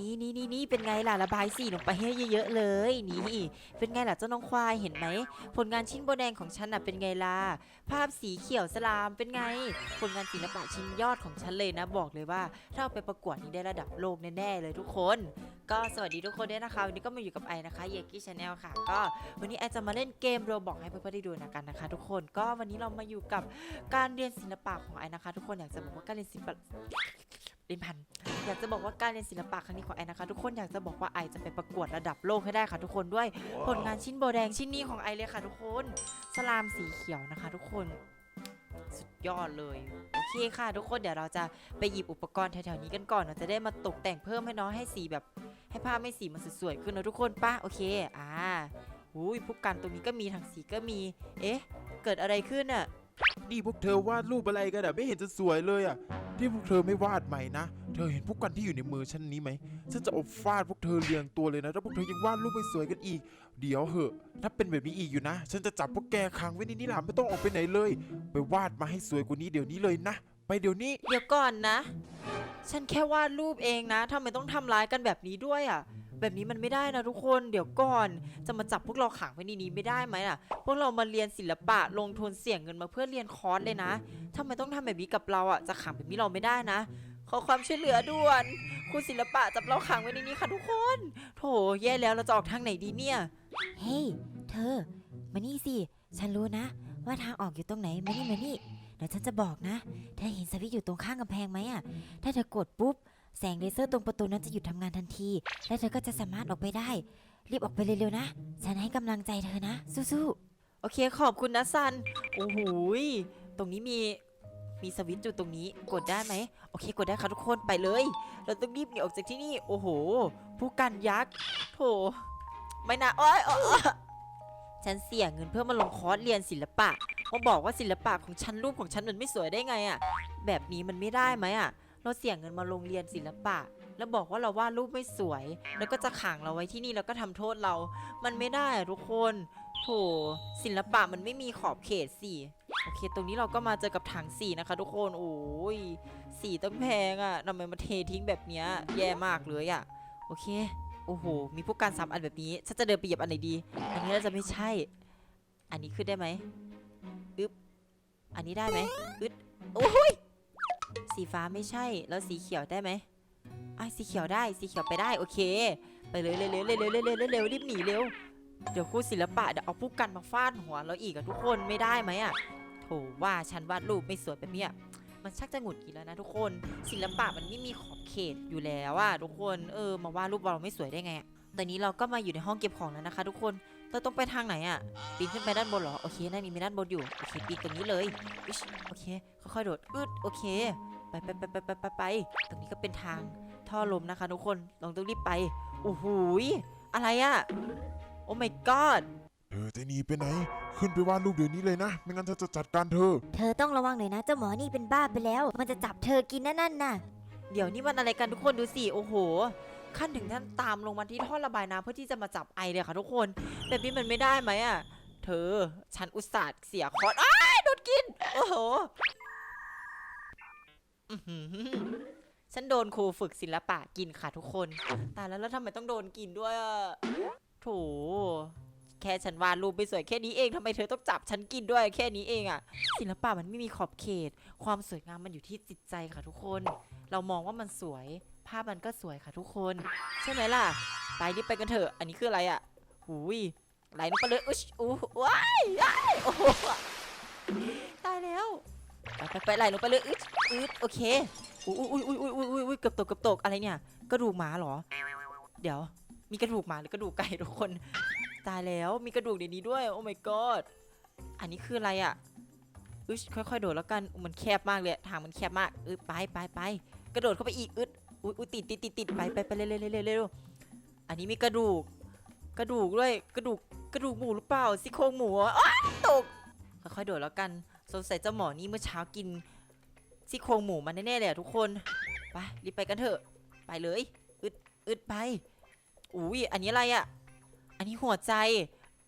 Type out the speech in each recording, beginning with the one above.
นี่นี่นี่นี่เป็นไงล่ะระบายสีลงไปให้เยอะๆเลย นี่ เป็นไงล่ะเจ้าน้องควายเห็นไหมผลงานชิ้นโบแดงของฉันน่ะเป็นไงล่ะภาพสีเขียวสลามเป็นไง ผลงานศิลปะชิ้นยอดของฉันเลยนะ บอกเลยว่าถ้าเอาไปประกวดนี่ได้ระดับโลกแน่ๆเลยทุกคนก็สวัสดีทุกคนด้วยนะคะ วันนี้ก็มาอยู่กับไอนะคะเยกี้ชาแนลค่ะ ก็วันนี้ไอจะมาเล่นเกมโรบอกให้เพื่อนๆได้ดูนะกันนะคะ ทุกคนก็วันนี้เรามาอยู่กับการเรียนศิลปะของไอนะคะ ทุกคนอยากจะบอกว่าการเรียนศิลปะเรียนพันอยากจะบอกว่าการเรียนศิลปะครั้งนี้ของไอนะคะ ทุกคนอยากจะบอกว่าไอจะไปประกวดระดับโลกให้ได้ค่ะ ทุกคนด้วยผลงานชิ้นโบแดงชิ้นนี้ของไอเลยค่ะ ทุกคนสลามสีเขียวนะคะ ทุกคนสุดยอดเลยโอเคค่ะ ทุกคนเดี๋ยวเราจะไปหยิบอุปกรณ์แถวๆนี้กันก่อนเราจะได้มาตกแต่งเพิ่มให้น้องให้สีแบบ ให้ภาพไม่สีมันสวยๆขึ้นนะทุกคนป่ะโอเคอ่าอุ้ยผู้กันตรงนี้ก็มีถังสีก็มี เอ๊ะ เกิดอะไรขึ้นอะนี่พวกเธอวาดรูปอะไรกันอะไม่เห็นจะสวยเลยอะที่พวกเธอไม่วาดใหม่นะ เธอเห็นพวกกันที่อยู่ในมือฉันนี้ไหม ฉันจะเอาฟาดพวกเธอเรียงตัวเลยนะ ถ้าพวกเธอยังวาดรูปไม่สวยกันอีก เดี๋ยวเหอะ ถ้าเป็นแบบนี้อีกอยู่นะ ฉันจะจับพวกแกขังไว้ในนี่หละไม่ต้องออกไปไหนเลย ไปวาดมาให้สวยกว่านี้เดี๋ยวนี้เลยนะ ไปเดี๋ยวนี้ เดี๋ยวก่อนนะ ฉันแค่วาดรูปเองนะทำไมต้องทำร้ายกันแบบนี้ด้วยอะ แบบนี้มันไม่ได้นะทุกคนเดี๋ยวก่อน จะมาจับพวกเราขังไว้ในนี้ไม่ได้ไหมล่ะ พวกเรามาเรียนศิลปะลงทุนเสี่ยงเงินมาเพื่อเรียนคอร์สเลยนะทำไมต้องทำแบบนี้กับเราอะจะขังแบบนี้เราไม่ได้นะ ขอความช่วยเหลือด่วนครูศิลปะจับเราขังไว้ในนี้ค่ะทุกคน โถแย่แล้วเราจะออกทางไหนดีเนี่ย เฮ้ย เธอ มานี่สิ ฉันรู้นะ ว่าทางออกอยู่ตรงไหน มานี่ มานี่ เดี๋ยวฉันจะบอกนะเธอเห็นสวิตช์อยู่ตรงข้างกำแพงไหมอะถ้าเธอกดปุ๊บ แสงเลเซอร์ตรงประตูนั้นจะหยุดทำงานทันที และเธอก็จะสามารถออกไปได้ รีบออกไปเร็วๆนะ ฉันให้กำลังใจเธอนะ สู้โอเคขอบคุณนะซัน โอ้โหยตรงนี้มีมีสวิตช์อยู่ตรงนี้กดได้ไหมโอเคกดได้ค่ะทุกคนไปเลย เราต้องรีบหนีออกจากที่นี่ โอ้โห ผู้กันยักษ์โถไม่นะโอ้ยโอ๊ยฉันเสี่ยเงินเพื่อมาลงคอร์สเรียนศิลปะ มาบอกว่าศิลปะของฉันรูปของฉันมันไม่สวยได้ไงอะแบบนี้มันไม่ได้ไหมอะเราเสี่ยเงินมาลงเรียนศิลปะ แล้วบอกว่าเราวาดรูปไม่สวย แล้วก็จะขังเราไว้ที่นี่แล้วก็ทำโทษเรา มันไม่ได้อะทุกคน โถศิลปะมันไม่มีขอบเขตสิโอเค ตรงนี้เราก็มาเจอกับถังสีนะคะ ทุกคน โอ้ยสีต้องแพงอะ่ะทำไมมาเททิ้งแบบเนี้ย แย่มากเลยอะ่ะ โอเค โอ้โห มีพวกการสามอันแบบนี้ ฉันจะเดินไปเหยียบอันไหนดี อันนี้น่าจะไม่ใช่ อันนี้ขึ้นได้ไหม อันนี้ได้ไหมอึดโอ้ยสีฟ้าไม่ใช่ แล้วสีเขียวได้ไหมอะสีเขียวได้ สีเขียวไปได้ โอเค ไปเลยเร็วๆเร็วๆเร็วๆเร็วๆเร็วๆรีบหนีเร็ว เดี๋ยวครูศิลปะเดี๋ยวเอาผู้กันมาฟาดหัวเราอีกอะทุกคนไม่ได้ไหมอะโถว่าฉันวาดรูปไม่สวยแบบเนี้ยมันชักจะหงุดหงิดแล้วนะทุกคน ศิลปะมันไม่มีขอบเขตอยู่แล้วอะทุกคน เออ มาวาดรูปเราไม่สวยได้ไงตอนี้เราก็มาอยู่ในห้องเก็บของแล้วนะคะ ทุกคน เราต้องไปทางไหนอะปีนขึ้นไปด้านบนเหรอ โอเคนั่นนี่มีด้านบนอยู่ โอเค ปีนตรงนี้เลยอิชโอเค ค่อยๆโดดอึดโอเค ไปไปไปไปไปไปไป ตรงนี้ก็เป็นทางท่อลมนะคะทุกคน ลองต้องรีบไป โอ้โหยอะไรอะโอ้ my god เธอจะหนีไปไหน ขึ้นไปวาดรูปเดี๋ยวนี้เลยนะ ไม่งั้นฉันจะจัดการเธอ เธอต้องระวังหน่อยนะ เจ้าหมอนี่เป็นบ้าไปแล้ว มันจะจับเธอกินนั่นน่ะ เดี๋ยวนี่มันอะไรกันทุกคนดูสิ โอ้โห ขั้นถึงท่านตามลงมาที่ท่อระบายน้ำเพื่อที่จะมาจับไอเลยค่ะทุกคนแบบนี้มันไม่ได้ไหมอะ เธอ ฉันอุตส่าห์เสียคอร์สอ้ายโดนกิน โอ้โหฉันโดนครูฝึกศิลปะกินค่ะทุกคนตายแล้วแล้วทำไมต้องโดนกินด้วยอะโถแค่ฉันวาดรูปไปสวยแค่นี้เองทำไมเธอต้องจับฉันกินด้วยแค่นี้เองอะศิลปะมันไม่มีขอบเขต ความสวยงามมันอยู่ที่จิตใจค่ะทุกคน เรามองว่ามันสวย ภาพมันก็สวยค่ะทุกคน ใช่ไหมล่ะ ไปรีบไปกันเถอะ อันนี้คืออะไรอะหูยไหลลงไปเลยอุ๊ยอู้ว้ายอ้ายโอ้โหตายแล้ว ไปไปไหลลงไปเลยอึดอึดโอเคอุ้ยอุ้ยอุ้ยอุ้ยอุ้ยอุ้ยอุ้ยเกือบตกเกือบตกอะไรเนี่ยกระดูกหมาเหรอ เดี๋ยว มีกระดูกหมาหรือกระดูกไก่ทุกคน ตายแล้วมีกระดูกในนี้ด้วย โอ้ my god อันนี้คืออะไรอะอึชค่อยๆ โดดแล้วกันมันแคบมากเลยทางมันแคบมากอึดไปไปไปกระโดดเข้าไปอีกอึด อุ้ยอุ้ยติดติดติดติดไปไปไปเร็วเร็วเร็วเร็วเร็วอันนี้มีกระดูก กระดูกด้วยกระดูกกระดูกหมูหรือเปล่าซี่โครงหมูอะอ้าวตกค่อยๆโดดแล้วกันสงสัยเจ้าหมอนี่เมื่อเช้ากินซี่โครงหมูมาแน่ๆเลยอะทุกคนไปรีบไปกันเถอะไปเลยอึดอึดไปอุ้ยอันนี้อะไรอะอันนี้หัวใจ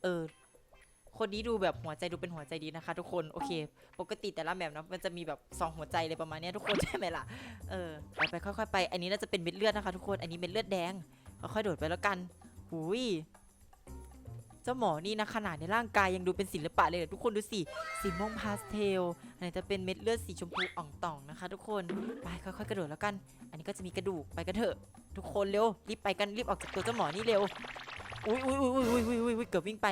เออ คนนี้ดูแบบหัวใจดูเป็นหัวใจดีนะคะ ทุกคนโอเค ปกติแต่ละแบบนะมันจะมีแบบสองหัวใจเลยประมาณนี้ทุกคนใช่ไหมล่ะเออไปไปค่อยๆไป อันนี้น่าจะเป็นเม็ดเลือดนะคะ ทุกคนอันนี้เม็ดเลือดแดงค่อยๆโดดไปแล้วกันหุยเจ้าหมอนี่นะขนาดในร่างกายยังดูเป็นศิลปะเลยทุกคนดูสิสีม่วงพาสเทลอันนี้จะเป็นเม็ดเลือดสีชมพูอ่องต่องนะคะ ทุกคนไปค่อยๆกระโดดแล้วกัน อันนี้ก็จะมีกระดูกไปกันเถอะ ทุกคนเร็วรีบไปกันรีบออกจากตัวเจ้าหมอนี่เร็วอุ้ยอุ้ยอุ้ยอุ้ยอุ้ยอุ้ยอุ้ยเกือบวิ่งไป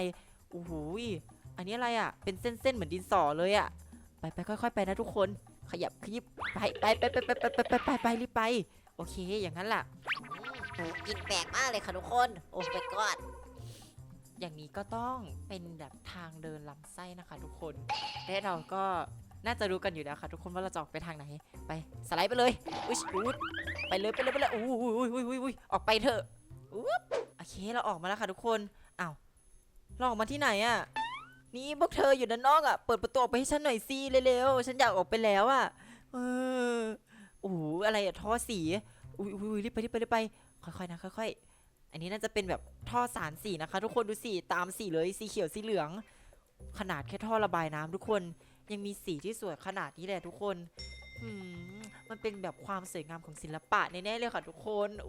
อ้โหอันนี้อะไรอะ เป็นเส้นๆเหมือนดินสอเลยอะ ไปไปค่อย ๆ ไปนะทุกคน ขยับขยิบไปไปไปไปไปไปไปไปไปไปรีบไป โอเค อย่างนั้นล่ะ โอ้กินแปลกมากเลยค่ะทุกคน โอ้ไปกอดอย่างนี้ก็ต้องเป็นแบบทางเดินลำไส้นะคะทุกคน และเราก็น่าจะรู้กันอยู่แล้วค่ะทุกคนว่าเราจะออกไปทางไหน ไปสไลด์ไปเลย อุ้ยอุ๊ยไปเลยไปเลยไปเลยอุ้ยอุ้ยอุ้ยอุ้ยอุ้ยออกไปเถอะอุ๊บโอเคเราออกมาแล้วค่ะทุกคนอ้าว เราออกมาที่ไหนอะนี่พวกเธออยู่ด้านนอกอะเปิดประตูออกไปให้ฉันหน่อยสิเร็วๆ ฉันอยากออกไปแล้วอะเออโอ้โหอะไรอะท่อสี อุ้ยอุ้ยอุ้ยรีบไปรีบไปรีบไป ค่อยๆนะค่อยๆ อันนี้น่าจะเป็นแบบท่อสารสีนะคะ ทุกคนดูสีตามสีเลยสีเขียวสีเหลือง ขนาดแค่ท่อระบายน้ำทุกคนยังมีสีที่สวยขนาดนี้เลยทุกคนมมันเป็นแบบความสวยงามของศิลปะแน่ๆเลยค่ะทุกคนอ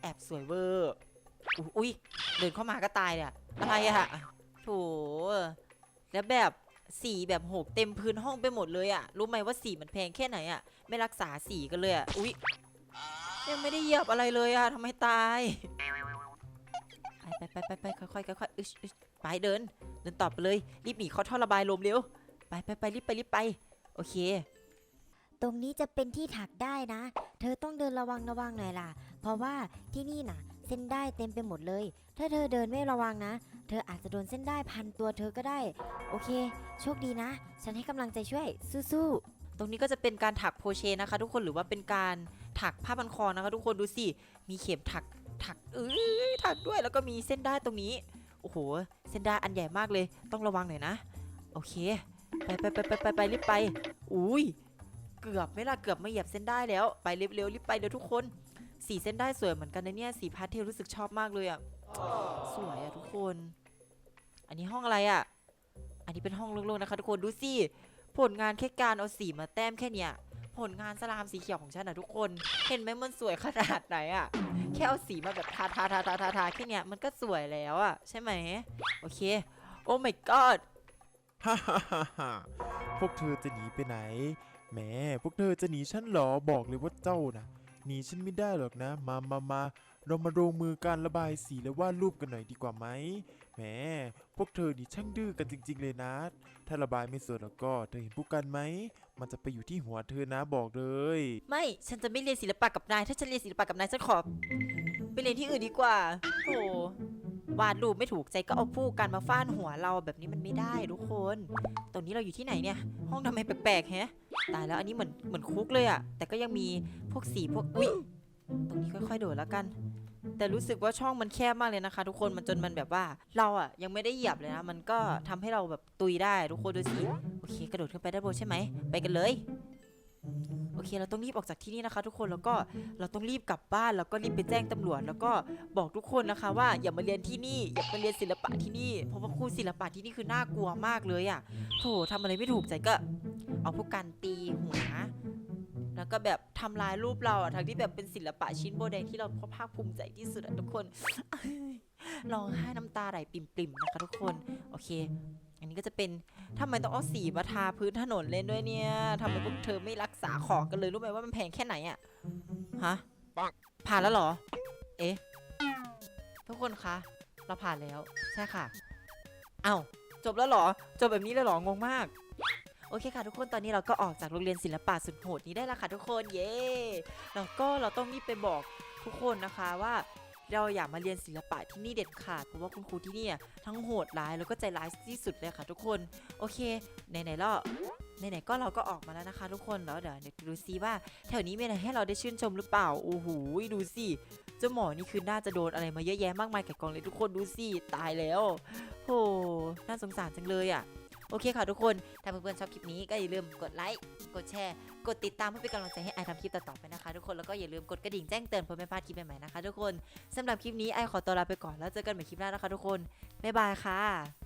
แอบสวยเวอร์ อุ้ยเดินเข้ามาก็ตายเนี่ยอะไรอะโถแล้วแบบสีแบบโหกเต็มพื้นห้องไปหมดเลยอะรู้ไหมว่าสีมันแพงแค่ไหนอะไม่รักษาสีกันเลยอะอุ้ยยังไม่ได้เหยียบอะไรเลยอะทำไมตายไปไปไปไปค่อยๆค่อยๆอึชอึชไปเดิน เดินต่อไปเลย รีบหนีเข้าท่อระบายลมเร็วไปไปไปรีบไปรีบไป โอเค ตรงนี้จะเป็นที่ถักได้นะ เธอต้องเดินระวังระวังหน่อยล่ะ เพราะว่าที่นี่น่ะ เส้นได้เต็มไปหมดเลย ถ้าเธอเดินไม่ระวังนะ เธออาจจะโดนเส้นได้พันตัวเธอก็ได้ โอเค โชคดีนะ ฉันให้กำลังใจช่วย สู้ๆ ตรงนี้ก็จะเป็นการถักโพเชนะคะ ทุกคน หรือว่าเป็นการถักผ้าพันคอนะคะ ทุกคน ดูสิ มีเข็มถัก ถักเอ้ยถักด้วย แล้วก็มีเส้นได้ตรงนี้ โอ้โห เส้นได้อันใหญ่มากเลย ต้องระวังหน่อยนะ โอเค ไปไปไปไปไปไปรีบไป อุ้ย เกือบไม่ละเกือบไม่เหยียบเส้นได้แล้ว ไปเร็วเร็วรีบไปเร็วทุกคน สีเส้นได้สวยเหมือนกันนะเนี่ยสีพาสเทลรู้สึกชอบมากเลยอะสวยอะทุกคน อันนี้ห้องอะไรอะอันนี้เป็นห้องโล่งๆนะคะทุกคนดูสิผลงานแค่การเอาสีมาแต้มแค่เนี้ยผลงานสลามสีเขียวของฉันนะทุกคน เห็นไหมมันสวยขนาดไหนอะแค่เอาสีมาแบบทาทาทาทาทาทาแค่เนี้ยมันก็สวยแล้วอะใช่ไหมโอเค โอ้ my god ฮ่าฮ่าฮ่าฮ่าพวกเธอจะหนีไปไหนแหมพวกเธอจะหนีฉันเหรอบอกเลยว่าเจ้านะ หนีฉันไม่ได้หรอกนะ มามามาเรามาลงมือการระบายสีและวาดรูปกันหน่อยดีกว่าไหมแหม พวกเธอนี่ช่างดื้อกันจริง ๆ เลยนะ ถ้าระบายไม่สวยแล้วก็ เธอเห็นผู้กันไหม มันจะไปอยู่ที่หัวเธอนะบอกเลย ไม่ ฉันจะไม่เรียนศิลปะกับนาย ถ้าฉันเรียนศิลปะกับนายฉันขอไปเรียนที่อื่นดีกว่า โอ้วาดรูปไม่ถูกใจก็เอาผู้กันมาฟาดหัวเราแบบนี้มันไม่ได้ทุกคนตรงนี้เราอยู่ที่ไหนเนี่ย ห้องทำไมแปลกๆแฮะ ตายแล้วอันนี้เหมือนเหมือนคุกเลยอะแต่ก็ยังมีพวกสีพวกอุ้ยตรงนี้ค่อยๆโดดแล้วกัน แต่รู้สึกว่าช่องมันแคบมากเลยนะคะ ทุกคนมันจนมันแบบว่า เราอะยังไม่ได้เหยียบเลยนะ มันก็ทำให้เราแบบตุยได้ทุกคนดูสิโอเค กระโดดขึ้นไปด้านบนใช่ไหมไปกันเลยโอเค เราต้องรีบออกจากที่นี่นะคะ ทุกคนแล้วก็เราต้องรีบกลับบ้านแล้วก็รีบไปแจ้งตำรวจ แล้วก็บอกทุกคนนะคะ ว่าอย่ามาเรียนที่นี่อย่ามาเรียนศิลปะที่นี่เพราะว่าครูศิลปะที่นี่คือน่ากลัวมากเลยอะโถทำอะไรไม่ถูกใจก็ เอาพวกการตีหัว แล้วก็แบบทำลายรูปเราอะทั้งที่แบบเป็นศิลปะชิ้นโบแดงที่เราภาคภูมิใจที่สุดอะทุกคนร้องไห้น้ำตาไหลปิ่มๆนะคะทุกคนโอเค อันนี้ก็จะเป็นทำไมต้องเอาสีมาทาพื้นถนนเล่นด้วยเนี่ยทำไมพวกเธอไม่รักษาของกันเลยรู้ไหมว่ามันแพงแค่ไหนอะฮะผ่านแล้วเหรอ เอ๊ะทุกคนคะเราผ่านแล้วใช่ค่ะ เอ้าจบแล้วเหรอ จบแบบนี้เลยเหรองงมาก โอเคค่ะทุกคนตอนนี้เราก็ออกจากโรงเรียนศิลปะสุดโหดนี้ได้แล้วค่ะทุกคนเย้แล้วก็เราต้องรีบไปบอกทุกคนนะคะว่าเราอยากมาเรียนศิลปะที่นี่เด็ดขาดเพราะว่าคุณครูที่นี่ทั้งโหดร้ายแล้วก็ใจร้ายที่สุดเลยค่ะทุกคน โอเคไหนๆเราไหนๆก็เราก็ออกมาแล้วนะคะทุกคนแล้วเดี๋ยวเดี๋ยวดูซิว่าแถวนี้มีอะไรให้เราได้ชื่นชมหรือเปล่าโอ้โหดูสิเจ้าหมอนี่คือน่าจะโดนอะไรมาเยอะแยะมากมายแก่กองเลยทุกคนดูสิตายแล้วโหน่าสงสารจังเลยอะ โอเคค่ะทุกคน ถ้าเพื่อนๆชอบคลิปนี้ก็อย่าลืมกดไลค์ กดแชร์ กดติดตามเพื่อเป็นกำลังใจให้ไอทำคลิปต่อๆไปนะคะทุกคน แล้วก็อย่าลืมกดกระดิ่งแจ้งเตือนเพื่อไม่พลาดคลิปใหม่ๆนะคะทุกคนสำหรับคลิปนี้ไอขอตัวลาไปก่อนแล้วเจอกันใหม่คลิปหน้านะคะทุกคน บ๊ายบายค่ะ